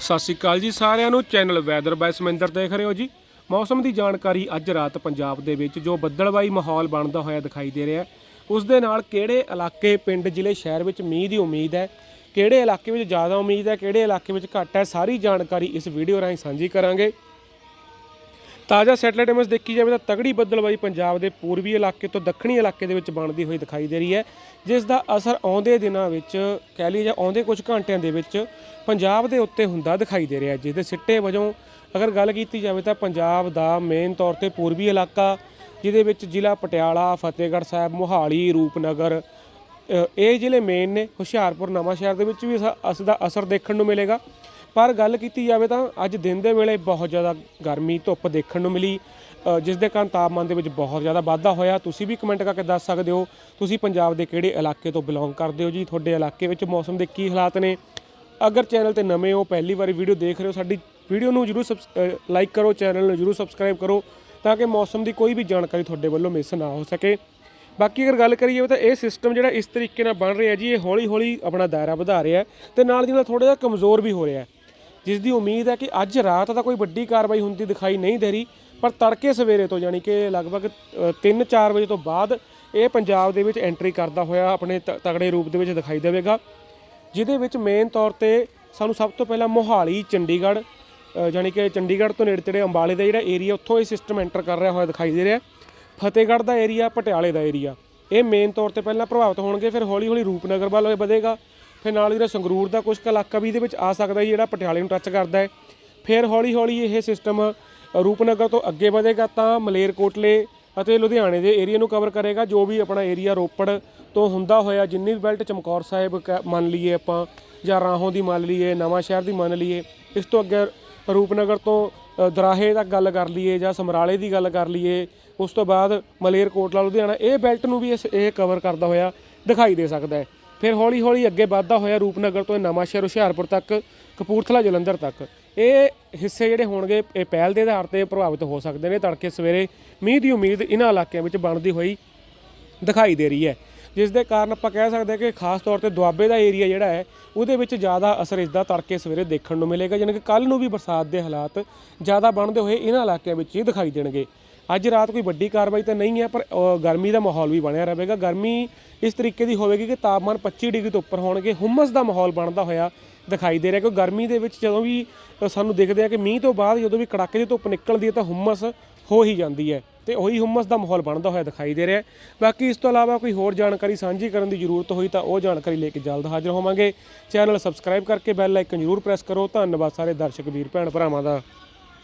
ਸਤਿ ਸ਼੍ਰੀ ਅਕਾਲ ਜੀ ਸਾਰਿਆਂ ਨੂੰ। ਚੈਨਲ ਵੈਦਰ ਬਾਈ ਸਮਿੰਦਰ ਦੇਖ ਰਹੇ ਹੋ ਜੀ। ਮੌਸਮ ਦੀ ਜਾਣਕਾਰੀ ਅੱਜ ਰਾਤ ਪੰਜਾਬ ਦੇ ਵਿੱਚ ਜੋ ਬੱਦਲਵਾਈ ਮਾਹੌਲ ਬਣਦਾ ਹੋਇਆ ਦਿਖਾਈ ਦੇ ਰਿਹਾ ਉਸ ਦੇ ਨਾਲ ਕਿਹੜੇ ਇਲਾਕੇ, ਪਿੰਡ, ਜ਼ਿਲ੍ਹੇ, ਸ਼ਹਿਰ ਵਿੱਚ ਮੀਂਹ ਦੀ ਉਮੀਦ ਹੈ, ਕਿਹੜੇ ਇਲਾਕੇ ਵਿੱਚ ਜ਼ਿਆਦਾ ਉਮੀਦ ਹੈ, ਕਿਹੜੇ ਇਲਾਕੇ ਵਿੱਚ ਘੱਟ ਹੈ, ਸਾਰੀ ਜਾਣਕਾਰੀ ਇਸ ਵੀਡੀਓ ਰਾਹੀਂ ਸਾਂਝੀ ਕਰਾਂਗੇ। ਤਾਜ਼ਾ ਸੈਟਲਾਈਟ ਇਮੇਜ ਦੇਖੀ ਜਾਵੇ ਤਾਂ ਤਗੜੀ ਬੱਦਲਬਾਈ ਪੰਜਾਬ ਦੇ ਪੂਰਬੀ ਇਲਾਕੇ ਤੋਂ ਦੱਖਣੀ ਇਲਾਕੇ ਦੇ ਵਿੱਚ ਬਣਦੀ ਹੋਈ ਦਿਖਾਈ ਦੇ ਰਹੀ ਹੈ, ਜਿਸ ਦਾ ਅਸਰ ਆਉਂਦੇ ਦਿਨਾਂ ਵਿੱਚ ਕਹਿ ਲਈ ਜਾਂ ਆਉਂਦੇ ਕੁਝ ਘੰਟਿਆਂ ਦੇ ਵਿੱਚ ਪੰਜਾਬ ਦੇ ਉੱਤੇ ਹੁੰਦਾ ਦਿਖਾਈ ਦੇ ਰਿਹਾ ਹੈ ਜਿਸ ਦੇ ਸਿੱਟੇ ਵਜੋਂ ਅਗਰ ਗੱਲ ਕੀਤੀ ਜਾਵੇ ਤਾਂ ਪੰਜਾਬ ਦਾ ਮੇਨ ਤੌਰ ਤੇ ਪੂਰਬੀ ਇਲਾਕਾ, ਜਿਹਦੇ ਵਿੱਚ ਜ਼ਿਲ੍ਹਾ ਪਟਿਆਲਾ, ਫਤਿਹਗੜ੍ਹ ਸਾਹਿਬ, ਮੋਹਾਲੀ, ਰੂਪਨਗਰ ਇਹ ਜ਼ਿਲ੍ਹੇ ਮੇਨ ਨੇ, ਹੁਸ਼ਿਆਰਪੁਰ ਨਵਾਂ ਸ਼ਹਿਰ ਦੇ ਵਿੱਚ ਵੀ ਇਸ ਇਸ ਦਾ ਅਸਰ ਦੇਖਣ ਨੂੰ ਮਿਲੇਗਾ। ਪਰ ਗੱਲ ਕੀਤੀ ਜਾਵੇ ਤਾਂ ਅੱਜ ਦਿਨ ਦੇ ਵੇਲੇ ਬਹੁਤ ਜ਼ਿਆਦਾ ਗਰਮੀ, ਧੁੱਪ ਦੇਖਣ ਨੂੰ ਮਿਲੀ। ਜਿਸ ਦੇ ਕਾਰਨ ਤਾਪਮਾਨ ਦੇ ਵਿੱਚ ਬਹੁਤ ਜ਼ਿਆਦਾ ਵਾਧਾ ਹੋਇਆ। ਤੁਸੀਂ ਵੀ ਕਮੈਂਟ ਕਰਕੇ ਦੱਸ ਸਕਦੇ ਹੋ। ਤੁਸੀਂ ਪੰਜਾਬ ਦੇ ਕਿਹੜੇ ਇਲਾਕੇ ਤੋਂ ਬਿਲੋਂਗ ਕਰਦੇ ਹੋ ਜੀ? ਤੁਹਾਡੇ ਇਲਾਕੇ ਵਿੱਚ ਮੌਸਮ ਦੇ ਕੀ ਹਾਲਾਤ ਨੇ? ਅਗਰ ਚੈਨਲ ਤੇ ਨਵੇਂ ਹੋ, ਪਹਿਲੀ ਵਾਰੀ ਵੀਡੀਓ ਦੇਖ ਰਹੇ ਹੋ, ਸਾਡੀ ਵੀਡੀਓ ਨੂੰ ਜਰੂਰ ਲਾਈਕ ਕਰੋ ਚੈਨਲ ਨੂੰ ਜਰੂਰ ਸਬਸਕ੍ਰਾਈਬ ਕਰੋ ਤਾਂ ਕਿ ਮੌਸਮ ਦੀ ਕੋਈ ਵੀ ਜਾਣਕਾਰੀ ਤੁਹਾਡੇ ਵੱਲੋਂ ਮਿਸ ਨਾ ਹੋ ਸਕੇ। ਬਾਕੀ ਅਗਰ ਗੱਲ ਕਰੀਏ ਤਾਂ ਇਹ ਸਿਸਟਮ ਜਿਹੜਾ ਇਸ ਤਰੀਕੇ ਨਾਲ ਬਣ ਰਿਹਾ ਜੀ, ਇਹ ਹੌਲੀ ਹੌਲੀ ਆਪਣਾ ਦਾਇਰਾ ਵਧਾ ਰਿਹਾ ਹੈ ਤੇ ਨਾਲ ਦੀ ਨਾਲ ਥੋੜਾ ਜਿਹਾ ਕਮਜ਼ੋਰ ਵੀ ਹੋ ਰਿਹਾ ਜਿਸ ਦੀ ਉਮੀਦ ਹੈ ਕਿ ਅੱਜ ਰਾਤ ਦਾ ਕੋਈ ਵੱਡੀ ਕਾਰਵਾਈ ਹੁੰਦੀ ਦਿਖਾਈ ਨਹੀਂ ਦੇ ਰਹੀ ਪਰ ਤੜਕੇ ਸਵੇਰੇ ਤੋਂ ਯਾਨੀ ਕਿ ਲਗਭਗ 3-4 ਵਜੇ ਤੋਂ ਬਾਅਦ ਇਹ ਪੰਜਾਬ ਦੇ ਵਿੱਚ ਐਂਟਰੀ ਕਰਦਾ ਹੋਇਆ ਆਪਣੇ ਤ- ਤਗੜੇ ਰੂਪ ਦੇ ਵਿੱਚ ਦਿਖਾਈ ਦੇਵੇਗਾ ਜਿਹਦੇ ਵਿੱਚ ਮੇਨ ਤੌਰ ਤੇ ਸਾਨੂੰ ਸਭ ਤੋਂ ਪਹਿਲਾਂ ਮੋਹਾਲੀ ਚੰਡੀਗੜ੍ਹ ਅ, ਯਾਨੀ ਕਿ ਚੰਡੀਗੜ੍ਹ ਤੋਂ ਨੇੜੇ ਤੇੜੇ ਅੰਬਾਲੇ ਦਾ ਜਿਹੜਾ ਏਰੀਆ ਉੱਥੋਂ ਇਹ ਸਿਸਟਮ ਐਂਟਰ ਕਰ ਰਿਹਾ ਹੋਇਆ ਦਿਖਾਈ ਦੇ ਰਿਹਾ। ਫਤਿਹਗੜ੍ਹ ਦਾ ਏਰੀਆ ਪਟਿਆਲੇ ਦਾ ਏਰੀਆ ਇਹ ਮੇਨ ਤੌਰ ਤੇ ਪਹਿਲਾਂ ਪ੍ਰਭਾਵਿਤ ਹੋਣਗੇ ਫਿਰ ਹੌਲੀ ਹੌਲੀ ਰੂਪਨਗਰ ਵੱਲ ਵਧੇਗਾ। ਫਿਰ ਨਾਲ ਜਿਹੜਾ ਸੰਗਰੂਰ ਦਾ ਕੁਝ ਕੁ ਇਲਾਕਾ ਵੀ ਇਹਦੇ ਵਿੱਚ ਆ ਸਕਦਾ ਹੈ ਜਿਹੜਾ ਪਟਿਆਲੇ ਨੂੰ ਟੱਚ ਕਰਦਾ ਹੈ। ਫਿਰ ਹੌਲੀ ਹੌਲੀ ਇਹ ਸਿਸਟਮ ਰੂਪਨਗਰ ਤੋਂ ਅੱਗੇ ਵਧੇਗਾ ਤਾਂ ਮਲੇਰਕੋਟਲੇ ਅਤੇ ਲੁਧਿਆਣੇ ਦੇ ਏਰੀਆ ਨੂੰ ਕਵਰ ਕਰੇਗਾ ਜੋ ਵੀ ਆਪਣਾ ਏਰੀਆ ਰੋਪੜ ਤੋਂ ਹੁੰਦਾ ਹੋਇਆ ਜਿੰਨੀ ਵੀ ਬੈਲਟ ਚਮਕੌਰ ਸਾਹਿਬ ਕ- ਮੰਨ ਲਈਏ ਆਪਾਂ ਜਾਂ ਰਾਹੋਂ ਦੀ ਮੰਨ ਲਈਏ ਨਵਾਂ ਸ਼ਹਿਰ ਦੀ ਮੰਨ ਲਈਏ ਇਸ ਤੋਂ ਅੱਗੇ ਰੂਪਨਗਰ ਤੋਂ ਅ, ਦਰਾਹੇ ਤੱਕ ਗੱਲ ਕਰ ਲਈਏ ਜਾਂ ਸਮਰਾਲੇ ਦੀ ਗੱਲ ਕਰ ਲਈਏ ਉਸ ਤੋਂ ਬਾਅਦ ਮਲੇਰਕੋਟਲਾ ਲੁਧਿਆਣਾ ਇਹ ਬੈਲਟ ਨੂੰ ਵੀ ਇਸ- ਇਹ ਕਵਰ ਕਰਦਾ ਹੋਇਆ ਦਿਖਾਈ ਦੇ ਸਕਦਾ ਹੈ। ਫਿਰ ਹੌਲੀ ਹੌਲੀ ਅੱਗੇ ਵੱਧਦਾ ਹੋਇਆ ਰੂਪਨਗਰ ਤੋਂ ਨਵਾਂਸ਼ਹਿਰ ਹੁਸ਼ਿਆਰਪੁਰ ਤੱਕ, ਕਪੂਰਥਲਾ, ਜਲੰਧਰ ਤੱਕ। ਇਹ ਹਿੱਸੇ ਜਿਹੜੇ ਹੋਣਗੇ, ਇਹ ਪਹਿਲ ਦੇ ਆਧਾਰ ਤੇ ਪ੍ਰਭਾਵਿਤ ਹੋ ਸਕਦੇ ਨੇ। ਤੜਕੇ ਸਵੇਰੇ ਮੀਂਹ ਦੀ ਉਮੀਦ ਇਹਨਾਂ ਇਲਾਕਿਆਂ ਵਿੱਚ ਬਣਦੀ ਹੋਈ ਦਿਖਾਈ ਦੇ ਰਹੀ ਹੈ। ਜਿਸ ਦੇ ਕਾਰਨ ਆਪਾਂ ਕਹਿ ਸਕਦੇ ਹਾਂ ਕਿ ਖਾਸ ਤੌਰ ਤੇ ਦੁਆਬੇ ਦਾ ਏਰੀਆ ਜਿਹੜਾ ਹੈ, ਉਹਦੇ ਵਿੱਚ ਜ਼ਿਆਦਾ ਅਸਰ ਇਸ ਦਾ ਤੜਕੇ ਸਵੇਰੇ ਦੇਖਣ ਨੂੰ ਮਿਲੇਗਾ, ਯਾਨੀ ਕਿ ਕੱਲ ਨੂੰ ਵੀ ਬਰਸਾਤ ਦੇ ਹਾਲਾਤ ਜ਼ਿਆਦਾ ਬਣਦੇ ਹੋਏ ਇਹਨਾਂ ਇਲਾਕਿਆਂ ਵਿੱਚ ਹੀ ਦਿਖਾਈ ਦੇਣਗੇ। ਅੱਜ ਰਾਤ ਕੋਈ ਵੱਡੀ ਕਾਰਵਾਈ ਤਾਂ ਨਹੀਂ ਹੈ, ਪਰ ਗਰਮੀ ਦਾ ਮਾਹੌਲ ਵੀ ਬਣਿਆ ਰਹੇਗਾ। ਗਰਮੀ ਇਸ ਤਰੀਕੇ ਦੀ ਹੋਵੇਗੀ ਕਿ ਤਾਪਮਾਨ 25 ਡਿਗਰੀ ਤੋਂ ਉੱਪਰ ਹੋਣਗੇ। ਹੁਮਸ ਦਾ ਮਾਹੌਲ ਬਣਦਾ ਹੋਇਆ ਦਿਖਾਈ ਦੇ ਰਿਹਾ ਕਿ ਗਰਮੀ ਦੇ ਵਿੱਚ ਜਦੋਂ ਵੀ ਸਾਨੂੰ ਦੇਖਦੇ ਆ ਕਿ ਮੀਂਹ ਤੋਂ ਬਾਅਦ ਜਦੋਂ ਵੀ ਕੜਾਕੇ ਦੀ ਧੁੱਪ ਨਿਕਲਦੀ ਹੈ ਤਾਂ ਹੁਮਸ ਹੋ ਹੀ ਜਾਂਦੀ ਹੈ ਤੇ ਉਹੀ ਹੁਮਸ ਦਾ ਮਾਹੌਲ ਬਣਦਾ ਹੋਇਆ ਦਿਖਾਈ ਦੇ ਰਿਹਾ ਬਾਕੀ ਇਸ ਤੋਂ ਇਲਾਵਾ ਕੋਈ ਹੋਰ ਜਾਣਕਾਰੀ ਸਾਂਝੀ ਕਰਨ ਦੀ ਜ਼ਰੂਰਤ ਹੋਈ ਤਾਂ ਉਹ ਜਾਣਕਾਰੀ ਲੈ ਕੇ ਜਲਦ ਹਾਜ਼ਰ ਹੋਵਾਂਗੇ। ਚੈਨਲ ਸਬਸਕ੍ਰਾਈਬ ਕਰਕੇ ਬੈਲ ਆਈਕਨ ਜ਼ਰੂਰ ਪ੍ਰੈਸ ਕਰੋ। ਧੰਨਵਾਦ ਸਾਰੇ ਦਰਸ਼ਕ, ਵੀਰ, ਭੈਣ, ਭਰਾਵਾਂ ਦਾ।